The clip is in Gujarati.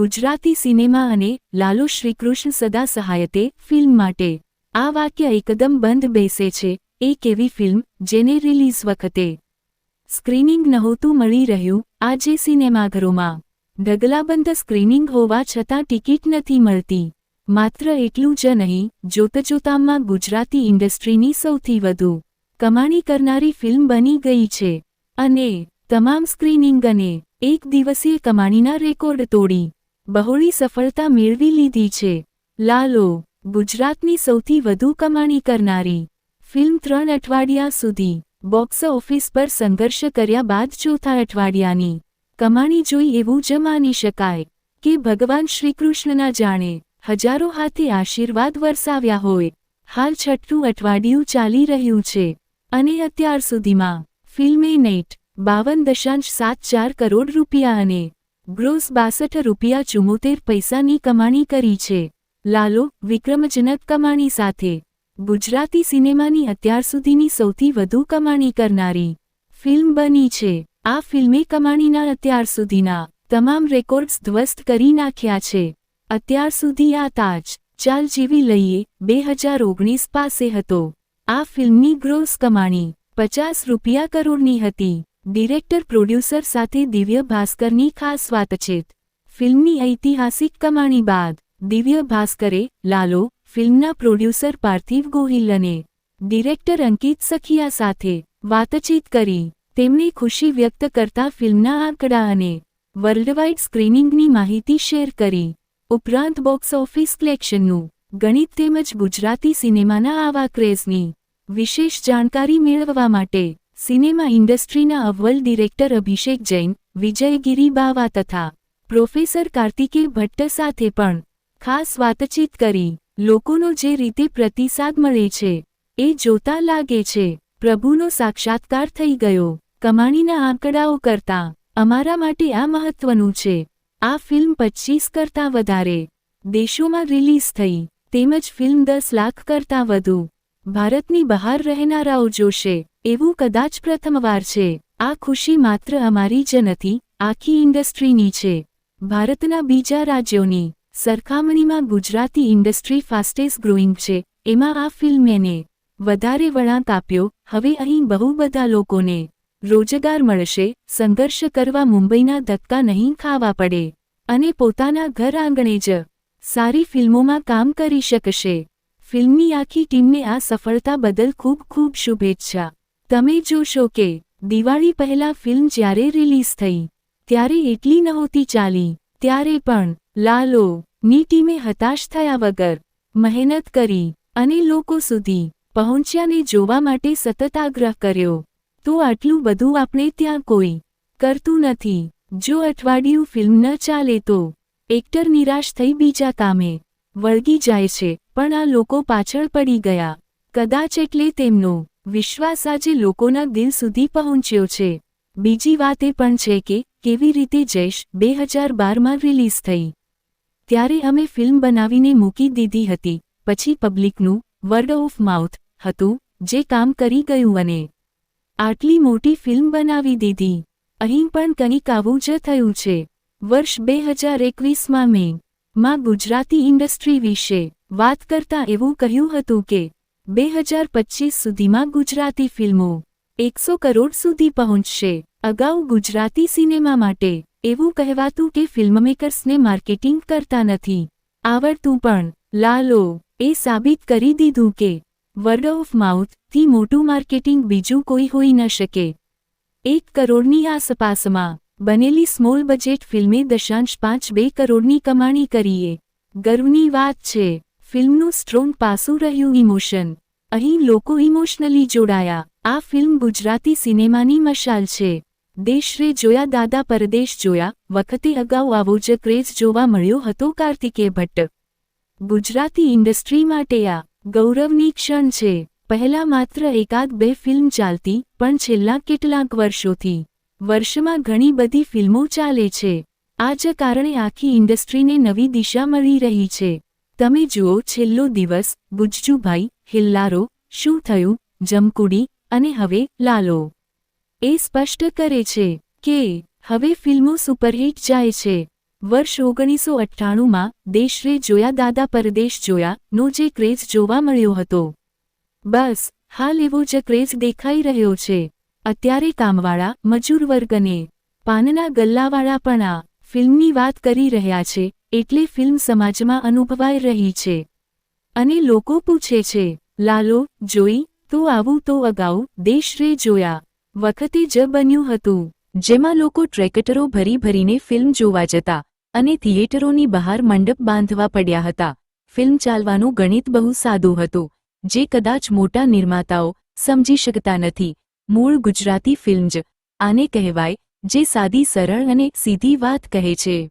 ગુજરાતી સિનેમા અને લાલુ શ્રીકૃષ્ણ સદા સહાયતે ફિલ્મ માટે આ વાક્ય એકદમ બંધ બેસે છે, એક એવી ફિલ્મ જેને રિલીઝ વખતે સ્ક્રીનિંગ નહોતું મળી રહ્યું આજે સિનેમાઘરોમાં. ઢગલાબંધ સ્ક્રીનિંગ હોવા છતાં ટિકિટ નથી મળતી. માત્ર એટલું જ નહીં, જોતજોતામાં ગુજરાતી ઇન્ડસ્ટ્રીની સૌથી વધુ કમાણી કરનારી ફિલ્મ બની ગઈ છે અને તમામ સ્ક્રીનિંગ અને એક દિવસીય કમાણીના રેકોર્ડ તોડી. બહોળી સફળતા મેળવી લીધી છે. લાલો, ગુજરાતની સૌથી વધુ કમાણી કરનારી ફિલ્મ ત્રણ અઠવાડિયા સુધી બોક્સ ઓફિસ પર સંઘર્ષ કર્યા બાદ ચોથા અઠવાડિયાની કમાણી જોઈ એવું જ માની શકાય કે ભગવાન શ્રીકૃષ્ણના જાણે હજારો હાથે આશીર્વાદ વરસાવ્યા હોય. હાલ છઠ્ઠું અઠવાડિયું ચાલી રહ્યું છે અને અત્યાર સુધીમાં ફિલ્મે નેટ બાવન દશાંશ સાત ચાર કરોડ રૂપિયા અને ગ્રોસ બાસઠ રૂપિયા ચુમ્મોતેર પૈસાની કમાણી કરી છે. લાલો, વિક્રમજનક કમાણી સાથે. ગુજરાતી સિનેમાની અત્યાર સુધીની સૌથી વધુ કમાણી કરનારી ફિલ્મ બની છે. આ ફિલ્મે કમાણીના અત્યાર સુધીના તમામ રેકોર્ડ્સ ધ્વસ્ત કરી નાખ્યા છે. અત્યાર સુધી આ તાજ ચાલ જેવી લઈએ બે હજાર ઓગણીસ પાસે હતો. આ ફિલ્મની ગ્રોસ કમાણી પચાસ રૂપિયા કરોડની હતી. ડિરેક્ટર પ્રોડ્યુસર સાથે દિવ્ય ભાસ્કરની ખાસ વાતચીત. ફિલ્મની ઐતિહાસિક કમાણી બાદ, દિવ્ય ભાસ્કરે લાલો ફિલ્મના પ્રોડ્યુસર પાર્થિવ ગોહિલ અને ડિરેક્ટર અંકિત સખિયા સાથે વાતચીત કરી. તેમણે ખુશી વ્યક્ત કરતા ફિલ્મના આંકડા અને વર્લ્ડવાઇડ સ્ક્રીનિંગની માહિતી શેર કરી. ઉપરાંત બોક્સ ઓફિસ કલેક્શનનું ગણિત તેમજ ગુજરાતી સિનેમાના આવા ક્રેઝની વિશેષ જાણકારી મેળવવા માટે સિનેમા ઇન્ડસ્ટ્રીના અવ્વલ ડિરેક્ટર અભિષેક જૈન, વિજયગીરી બાવા તથા પ્રોફેસર કાર્તિકે ભટ્ટ સાથે પણ ખાસ વાતચીત કરી. લોકોનો જે રીતે પ્રતિસાદ મળે છે, એ જોતા લાગે છે. પ્રભુનો સાક્ષાત્કાર થઈ ગયો. કમાણીના આંકડાઓ કરતાં અમારા માટે આ મહત્વનું છે. આ ફિલ્મ પચ્ચીસ કરતાં વધારે દેશોમાં રિલીઝ થઈ, તેમજ ફિલ્મ દસ લાખ કરતાં વધુ ભારતની બહાર રહેનારાઓ જોશે, એવું કદાચ પ્રથમવાર છે. આ ખુશી માત્ર અમારી જ નથી, આખી ઇન્ડસ્ટ્રીની છે. ભારતના બીજા રાજ્યોની સરખામણીમાં ગુજરાતી ઇન્ડસ્ટ્રી ફાસ્ટેસ્ટ ગ્રોઈંગ છે. એમાં આ ફિલ્મેને વધારે વળાંક આપ્યો. હવે અહીં બહુ બધા લોકોને રોજગાર મળશે, સંઘર્ષ કરવા મુંબઈના ધક્કા નહીં ખાવા પડે. અને પોતાના ઘર આંગણે જ સારી ફિલ્મોમાં કામ કરી શકશે. ફિલ્મની આખી ટીમને આ સફળતા બદલ ખૂબ ખૂબ શુભેચ્છા. તમે જોશો કે, દિવાળી પહેલા ફિલ્મ જ્યારે રિલીઝ થઈ, ત્યારે એટલી નહોતી ચાલી, ત્યારે પણ, લાલો, ની ટીમે હતાશ થયા વગર, મહેનત કરી, અને લોકો સુધી પહોંચ્યાને જોવા માટે સતત આગ્રહ કર્યો. તો આટલું બધું આપણે ત્યાં કોઈ કરતું નથી. જો અઠવાડિયું ફિલ્મ ન ચાલે તો, એક્ટર નિરાશ થઈ બીજા કામે વળગી જાય છે, પણ આ લોકો પાછળ પડી ગયા. કદાચ એટલે તેમનો વિશ્વાસ આજે લોકોના દિલ સુધી પહોંચ્યો છે. બીજી વાત એ પણ છે કે, કેવી રીતે જૈશ બે હજાર બારમાં રિલીઝ થઈ. ત્યારે અમે ફિલ્મ બનાવીને મૂકી દીધી હતી. પછી પબ્લિકનું વર્ડ ઓફ માઉથ હતું, જે કામ કરી ગયું અને આટલી મોટી ફિલ્મ બનાવી દીધી. અહીં પણ કંઈક આવું જ થયું છે. વર્ષ બે હજાર એકવીસમાં મેં માં ગુજરાતી ઇન્ડસ્ટ્રી વિશે વાત કરતા એવું કહ્યું હતું કે, બે હજાર પચીસ સુધીમાં ગુજરાતી ફિલ્મો એકસો કરોડ સુધી પહોંચશે. અગાઉ ગુજરાતી સિનેમા માટે એવું કહેવાતું કે ફિલ્મમેકર્સને માર્કેટિંગ કરતા નથી. આવડતું પણ. લાલો એ સાબિત કરી દીધું કે વર્ડ ઓફ માઉથથી મોટું માર્કેટિંગ બીજું કોઈ હોઈ ન શકે. એક કરોડની આસપાસમાં બનેલી સ્મોલ બજેટ ફિલ્મે દશાંશ પાંચ બે કરોડની કમાણી કરીએ. ગર્વની વાત છે, ફિલ્મનું સ્ટ્રોંગ પાસું રહ્યું ઇમોશન અહીં લોકો ઇમોશનલી જોડાયા. આ ફિલ્મ ગુજરાતી સિનેમાની મશાલ છે. દેશરે જોયા દાદા પરદેશ જોયા, વખતે અગાઉ આવો જ ક્રેઝ જોવા મળ્યો હતો કાર્તિકે ભટ્ટ. ગુજરાતી ઇન્ડસ્ટ્રી માટે આ ગૌરવની ક્ષણ છે. પહેલા માત્ર એકાદ બે ફિલ્મ ચાલતી, પણ છેલ્લા કેટલાક વર્ષોથી. વર્ષમાં ઘણી બધી ફિલ્મો ચાલે છે. આ જ કારણે આખી ઇન્ડસ્ટ્રીને નવી દિશા મળી રહી છે. તમે જુઓ છેલ્લો દિવસ ગુજ્જુભાઈ હિલ્લારો, શું થયું, જમકુડી અને હવે લાલો. એ સ્પષ્ટ કરે છે કે, હવે ફિલ્મો સુપરહિટ જાય છે. વર્ષ ઓગણીસો અઠ્ઠાણુંમાં દેશરે જોયા દાદા પરદેશ જોયા નો જે ક્રેઝ જોવા મળ્યો હતો. બસ, હાલ એવો જ ક્રેઝ દેખાઈ રહ્યો છે. અત્યારે કામવાળા, મજૂર વર્ગને, પાનના ગલ્લાવાળા પણ આ ફિલ્મની વાત કરી રહ્યા છે, એટલે ફિલ્મ સમાજમાં અનુભવાઈ રહી છે. અને લોકો પૂછે છે, લાલો, જોઈ, તો આવું તો અગાઉ દેશરે જોયા. વખતે જ બન્યું હતું, જેમાં લોકો ટ્રેકેટરો ભરી ભરીને ફિલ્મ જોવા જતા અને થિયેટરોની બહાર મંડપ બાંધવા પડ્યા હતા. ફિલ્મ ચાલવાનું ગણિત બહુ સાદું હતું, જે કદાચ મોટા નિર્માતાઓ સમજી શકતા નથી. મૂળ ગુજરાતી ફિલ્મ જ. આને કહેવાય જે સાદી સરળ અને સીધી વાત કહે છે.